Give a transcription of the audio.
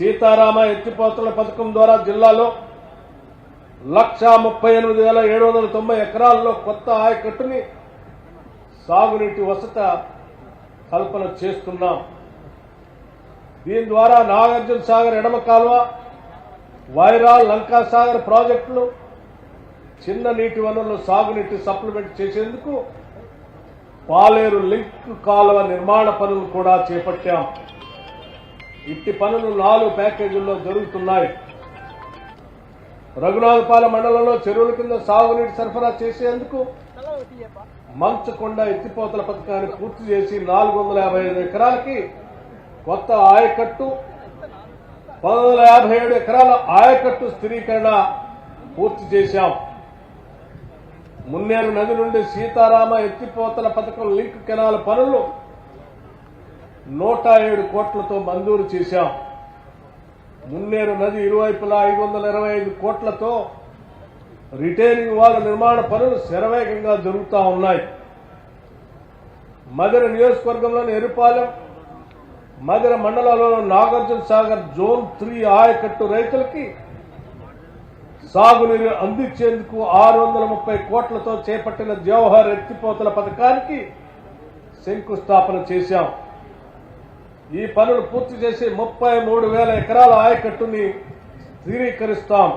సీతారామ ఎత్తిపోతల పథకం ద్వారా జిల్లాలో లక్షా ముప్పై ఎనిమిది వేల ఏడు వందల తొంభై ఎకరాల్లో కొత్త ఆయకట్టుని సాగునీటి వసత కల్పన చేస్తున్నాం. దీని ద్వారా నాగార్జున సాగర్ ఎడమ కాలువ వైరా లంకా సాగర్ ప్రాజెక్టులు చిన్న నీటి వనరులు సాగునీటి సప్లిమెంట్ చేసేందుకు పాలేరు లింక్ కాలువ నిర్మాణ పనులు కూడా చేపట్టాం. ఇట్టి పనులు నాలుగు ప్యాకేజీల్లో జరుగుతున్నాయి. రఘునాథపాల మండలంలో చెరువుల కింద సాగునీటి సరఫరా చేసేందుకు మంచకొండ ఎత్తిపోతల పథకాన్ని పూర్తి చేసి నాలుగు వందల యాభై ఐదు ఎకరాలకి కొత్త ఆయకట్టు పంతొమ్మిది వందల యాభై ఏడు ఎకరాల ఆయకట్టు స్థిరీకరణ పూర్తి చేశాం. మున్నేరు నది నుండి సీతారామ ఎత్తిపోతల పథకం లింక్ కెనాల్ పనులు నూట ఏడు కోట్లతో మంజూరు చేశాం. మున్నేరు నది ఇరువైపులా ఐదు వందల ఇరవై ఐదు కోట్లతో రిటైనింగ్ వాల్ నిర్మాణ పనులు శరవేగంగా జరుగుతూ ఉన్నాయి. మధుర నియోజకవర్గంలోని ఎరుపాలెం మధుర మండలంలో నాగార్జున సాగర్ జోన్ త్రీ ఆయకట్టు రైతులకి సాగునీరు అందించేందుకు ఆరు వందల ముప్పై కోట్లతో చేపట్టిన జవహర్ ఎత్తిపోతల పథకానికి శంకుస్థాపన చేశాం. ఈ పనులు పూర్తి చేసి ముప్పై మూడు వేల ఎకరాల ఆయకట్టుని స్థిరీకరిస్తాం.